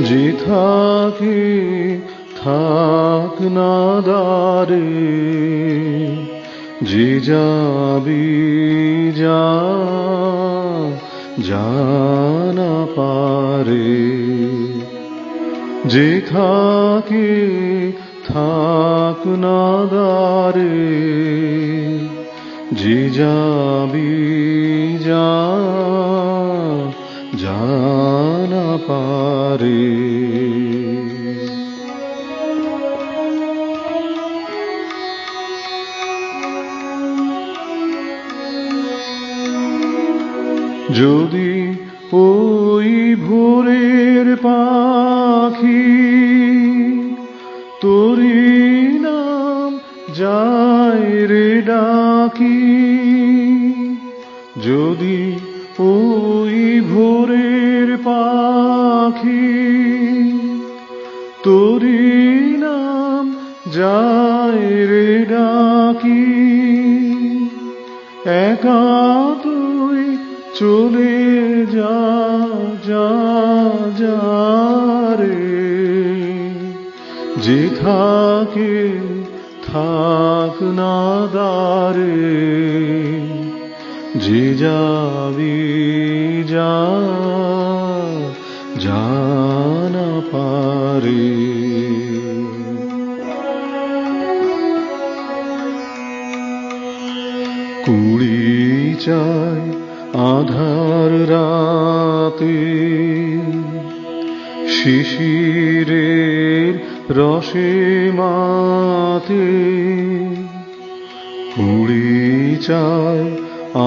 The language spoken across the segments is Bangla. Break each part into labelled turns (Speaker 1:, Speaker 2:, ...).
Speaker 1: যে থাকে, থাক না দারে যে যাবি, যা জানা পারে। যে থাকে, থাক না দারে যে যাবি যদি ওই ভোরের পাখি তোরি নাম যায় রে ডাকি, যদি ওই ভোরের পাখি তোরি নাম যায় রে ডাকি, একা তুই চলে যা যা যা রে। যে থাকে, থাক না দারে। যে যাবি, যা জানা পারে। কুড়ি চায় আধার রাতে শিশিরের রসে মাতে কুড়ি চায়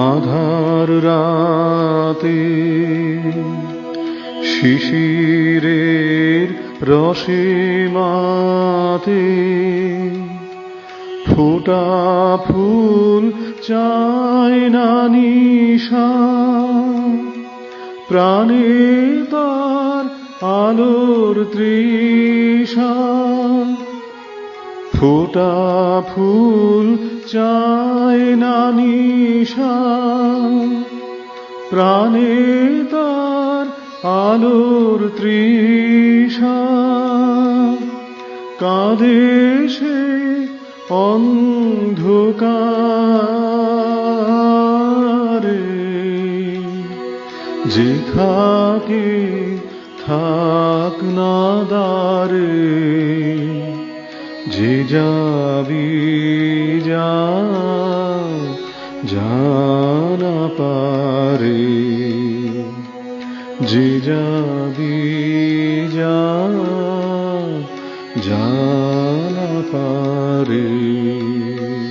Speaker 1: আধার রাতে শিশিরের রসে মাতে ফোটা ফুল চায় না নিশা। প্রাণে তার আলোর তৃষা। ফোটা ফুল চায় না নিশা। প্রাণে তার আলোর তৃষা। কাঁদে সে অন্ধকারে যে থাকে থাক না দারে যে যাবি যা জানা পারে। যে যাবি যা जाना पारी।